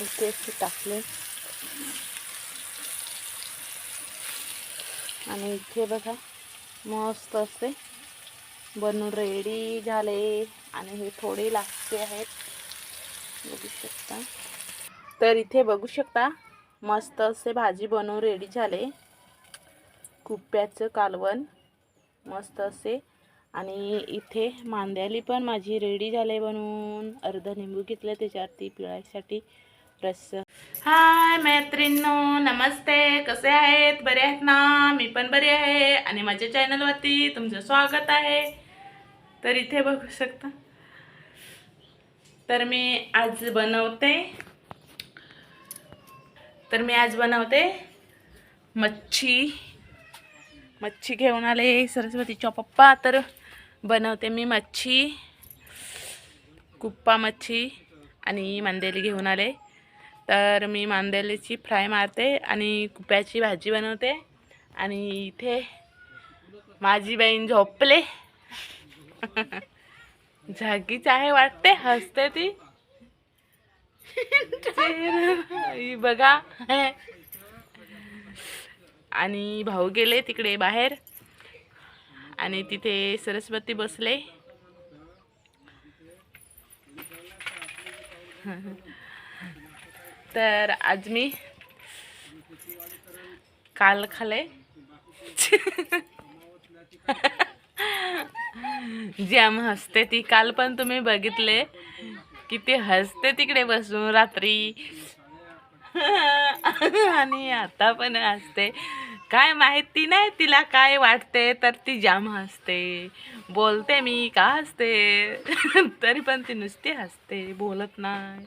इथे टाकले. आणि इथे बघा मस्त असते बनून रेडी झाले. आणि हे थोडे लागते आहेत. बघू शकता. तर इथे बघू शकता मस्त असे भाजी बनवून रेडी झाले. कुप्प्याचं कालवण मस्त असे. आणि इथे मांद्याली पण माझी रेडी झाले बनवून अर्ध लिंबू घेतलं त्याच्यावरती पिळायसाठी. रस हाय मैत्रिणींनो नमस्ते. कसे आहेत? बरे आहेत ना? मी पण बरी आहे. आणि माझ्या चॅनलवरती तुमचं स्वागत आहे. तर इथे बघू शकता. तर मी आज बनवते. तर मी आज बनवते मच्छी. मच्छी घेऊन आले सरस्वतीच्या पप्पा. तर बनवते मी मच्छी. कुप्पा मच्छी आणि मांदेली घेऊन आले. तर मी मांदेलीची फ्राय मारते आणि कुप्याची भाजी बनवते. आणि इथे माझी बहीण झोपले. जागीच आहे वाटते हसते ती. बघा. आणि भाऊ गेले तिकडे बाहेर. आणि तिथे सरस्वती बसले. तर आज मी काल खाले. जॅम हसते ती काल पण तुम्ही बघितले. किती हसते तिकडे बसून रात्री. आणि आता पण हसते. काय माहिती नाही तिला काय वाटते तर ती जाम हसते. बोलते मी का हसते? तरी पण ती नुसती हसते बोलत नाही.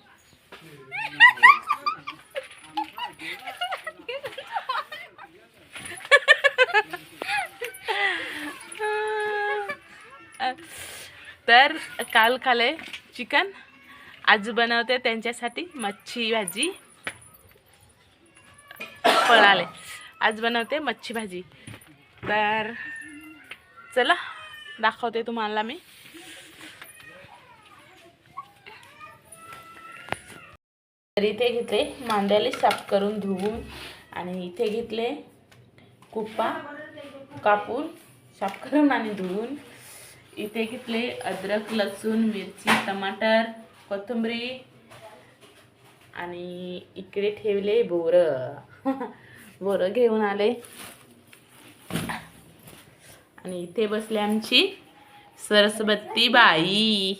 तर काल खाले चिकन आज बनवते त्यांच्यासाठी मच्छी भाजी. पळाले. आज बनवते मच्छी भाजी. तर चला दाखवते तुम्हाला मी. तर इथे घेतले मांड्याले साफ करून धुवून आणि इथे घेतले कुप्पा कापून साफ करून आणि धुवून. इथे घेतले अद्रक लसूण मिरची टमाटर कोथिंबरी आणि इकडे ठेवले बोरं. बोरं घेऊन आले. आणि इथे बसले आमची सरस्वती बाई.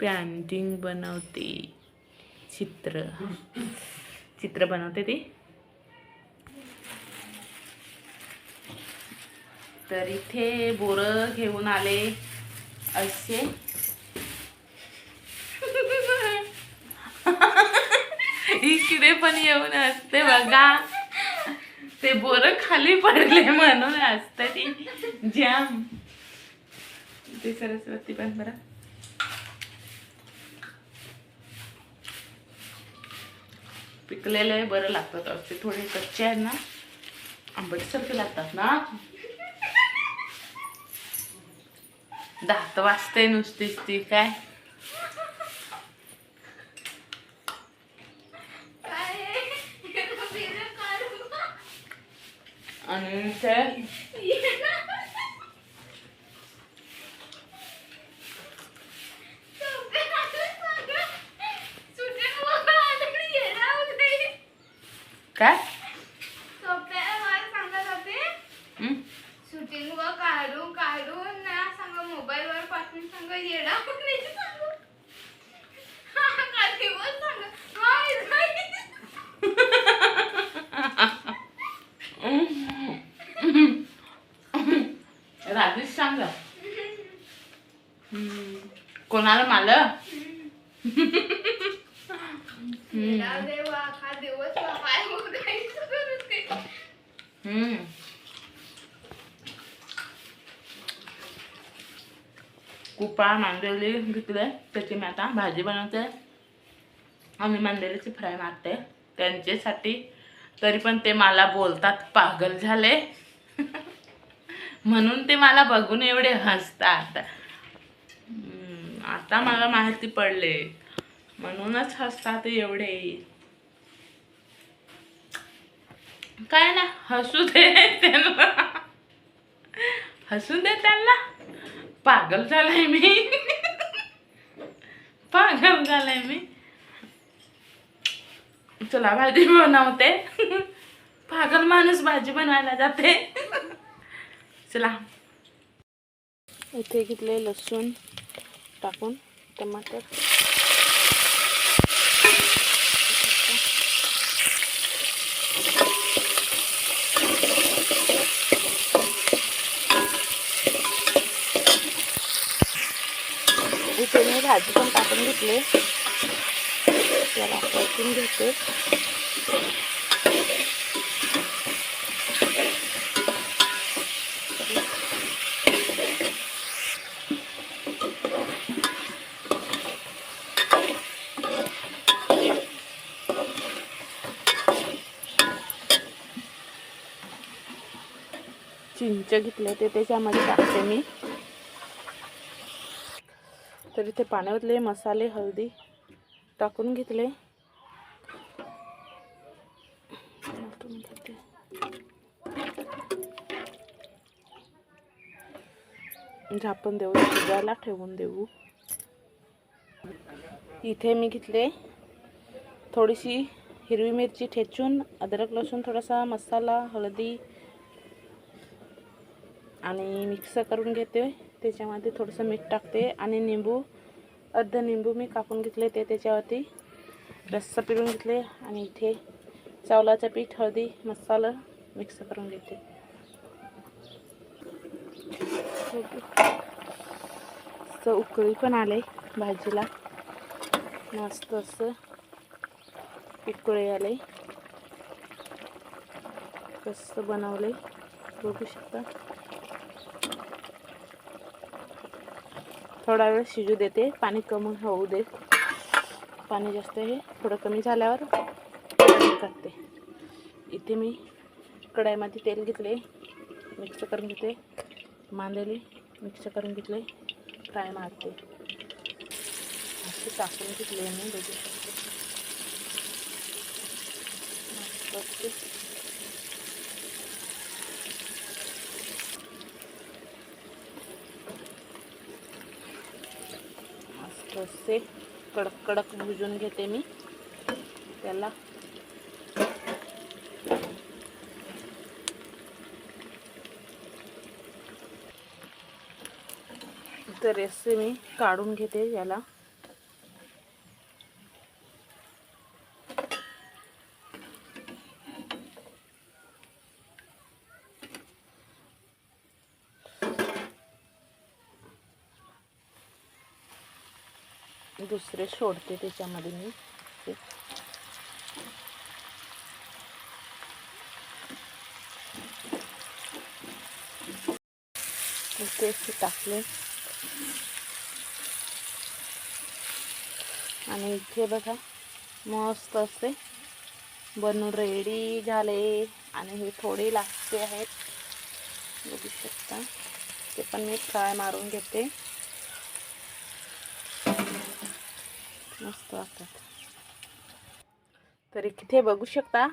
पेंटिंग बनवते. चित्र. चित्र बनवते ती. तर इथे बोरं घेऊन आले असे. इकडे पण येऊन असते बघा. ते बोरं खाली पडले म्हणून असत ती. जाम. ते सरस्वती पण बरं. पिकलेले बरं लागतात असे थोडे कच्चे आहेत ना. आंबटसारखे लागतात ना. दात वाजते नुसतीच ती काय आणि ते काय हम्म. कुपा मांदेली घेतले त्याची मी आता भाजी बनवते. आम्ही मांदेलीची फ्राय मारते. त्यांच्यासाठी. तरी पण ते मला बोलतात पागल झाले. म्हणून ते मला बघून एवढे हसतात. आता मला माहिती पडले. म्हणूनच हसतात एवढे. काय ना हसू दे त्यांना. हसू दे त्यांना. पागल झालाय मी. पागल झालाय मी. तुला भाजी बनवते. पागल माणूस भाजी बनवायला जाते. चला. इथे घेतले लसूण. टाकून टमाटर इथे मी भाजी पण टाकून घेतले त्याला परतून घेते चिंच घेतले ते त्याच्यामध्ये टाकते मी. तर इथे पाण्यातले मसाले हळदी टाकून घेतले. म्हणजे टाकून झाकण देऊ शिजायला ठेवून देऊ. इथे मी घेतले थोडीशी हिरवी मिरची ठेचून अद्रक लसूण थोडासा मसाला हळदी आणि मिक्स करून घेते. त्याच्यामध्ये थोडंसं मीठ टाकते आणि निंबू अर्ध निंबू मी कापून घेतले ते त्याच्यावरती. रस्सा पिळून घेतले आणि इथे चावलाचं पीठ हळदी मसाला मिक्स करून घेते. असं उकळी पण आले भाजीला. मस्त असं उकळी आले. कसं बनवले. बघू शकता. थोडा वेळ शिजू देते. पाणी कमी होऊ दे. पाणी जास्त हे थोडं कमी झाल्यावर करते. इथे मी कढाईमध्ये तेल घेतले. मिक्स करून घेते. मांदेले मिक्स करून घेतले. फ्राय मारते. असे टाकून घेतले मी. बघू शकते. मस्त कडक कडक भुजून घेते मी. त्याला. तर मी काढून घेते याला. दुसरे सोडते त्याच्यामध्ये मी. ते. टाकले. आणि इथे बघा मस्त असते बनून रेडी झाले. आणि हे थोडे लागते आहेत. बघू शकता. ते पण मी फ्राय मारून घेते. मस्त वाटतात तर इथे बघू शकता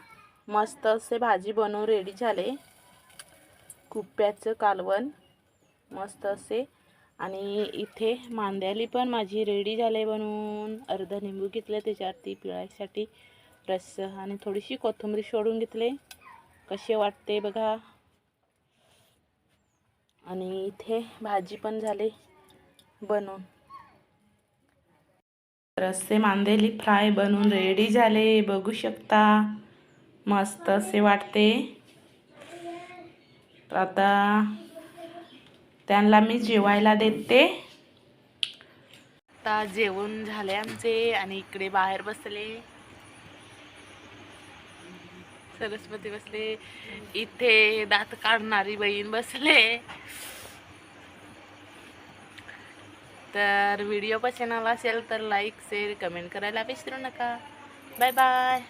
मस्त असे भाजी बनवून रेडी झाले. कुप्याचं कालवण मस्त असे. आणि इथे मांद्याली पण माझी रेडी झाले बनवून. अर्धा निंबू घेतले त्याच्यावरती पिळायसाठी रस आणि थोडीशी कोथिंबीर सोडून घेतले. कसे वाटते बघा. आणि इथे भाजी पण झाले बनवून. रस्से मांदेली फ्राय बनवून रेडी झाले. बघू शकता. मस्त असे वाटते. तर आता त्यांना मी जेवायला देते. आता जेवण झाले आमचे आणि इकडे बाहेर बसले. सरस्वती बसले. इथे दात काढणारी बहीण बसले. तर व्हिडिओ पसंत आला असेल तर लाईक शेअर कमेंट करायला विसरू नका. Bye bye